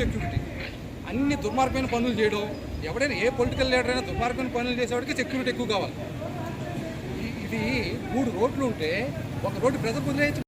Security అన్ని దుర్మార్గమైన పనులు చేయడం ఎవడైనా ఏ పొలిటికల్ లీడర్ అయినా దుర్మార్గమైన పనులు చేసేవాడికి సెక్యూరిటీ ఎక్కువ కావాలి. ఇది మూడు రోడ్లు ఉంటే ఒక రోడ్డు ప్రజలు వదిలేయచ్చు.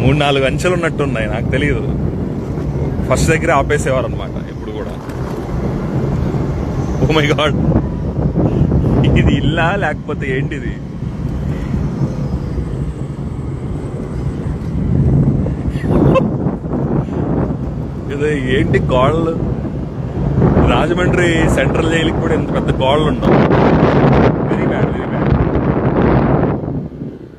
మూడు నాలుగు అంచెలు ఉన్నట్టున్నాయి నాకు తెలియదు ఫస్ట్ దగ్గర ఆపేసేవారు అనమాట ఎప్పుడు కూడా. ఓ మై గాడ్ ఇది ఇల్లా లేకపోతే ఏంటిది? ఇది ఏంటి గోడలు రాజమండ్రి సెంట్రల్ జైలుకి కూడా ఇంత పెద్ద గోడలు ఉండవు వెరీ బ్యాడ్ వెరీ బ్యాడ్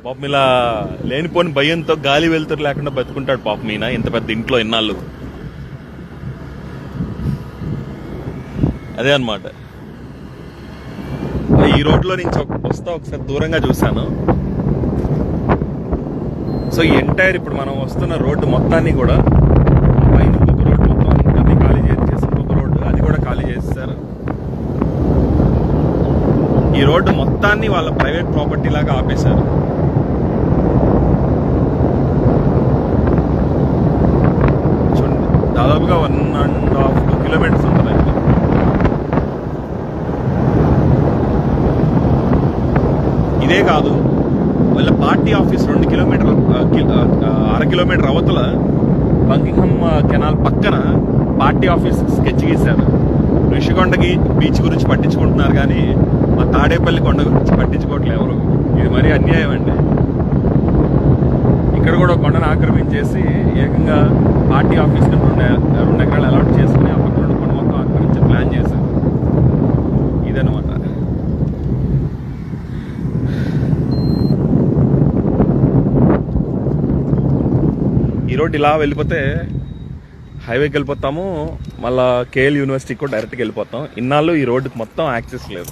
పాపం ఇలా లేనిపోని భయంతో గాలి వెళ్తురు లేకుండా బతుకుంటాడు పాపం ఈయన. ఇంత పెద్ద ఇంట్లో ఇన్నాళ్ళు. అదే అనమాట ఈ రోడ్లో నుంచి ఒక- వస్తా ఒకసారి దూరంగా చూశాను. సో ఈ ఎంటైర్ ఇప్పుడు మనం వస్తున్న రోడ్డు మొత్తాన్ని కూడా పైన ఇంకొక రోడ్డు మొత్తం అది ఖాళీ చేసి ఇంకొక రోడ్డు అది కూడా ఖాళీ చేసేసారు. ఈ రోడ్డు మొత్తాన్ని వాళ్ళ ప్రైవేట్ ప్రాపర్టీ లాగా ఆపేశారు చూడండి దాదాపుగా one and half two kilometres ఉంటుంది. ఇదే కాదు వాళ్ళ పార్టీ ఆఫీస్ రెండు కిలోమీటర్ అర కిలోమీటర్ అవతల బంకింగ్హమ్ కెనాల్ పక్కన పార్టీ ఆఫీస్ స్కెచ్ గీశారు. ఋషికొండకి బీచ్ గురించి పట్టించుకుంటున్నారు కానీ మా తాడేపల్లి కొండ గురించి పట్టించుకోవట్లేదు ఎవరు. ఇది మరీ అన్యాయం అండి. ఇక్కడ కూడా కొండను ఆక్రమించేసి ఏకంగా పార్టీ ఆఫీస్ రెండు రెండు ఎకరాలు అలాట్ చేసుకుని ఆ పక్కన ఉన్న కొన్ని మొత్తం ఆక్రమించే ప్లాన్ చేశారు. ఇదనమాట ఈ రోడ్ ఇలా వెళ్ళిపోతే హైవేకి వెళ్ళిపోతాము మళ్ళీ కేఎల్ యూనివర్సిటీకి కూడా డైరెక్ట్గా వెళ్ళిపోతాం. ఇన్నాళ్ళు ఈ రోడ్డుకి మొత్తం యాక్సెస్ లేదు.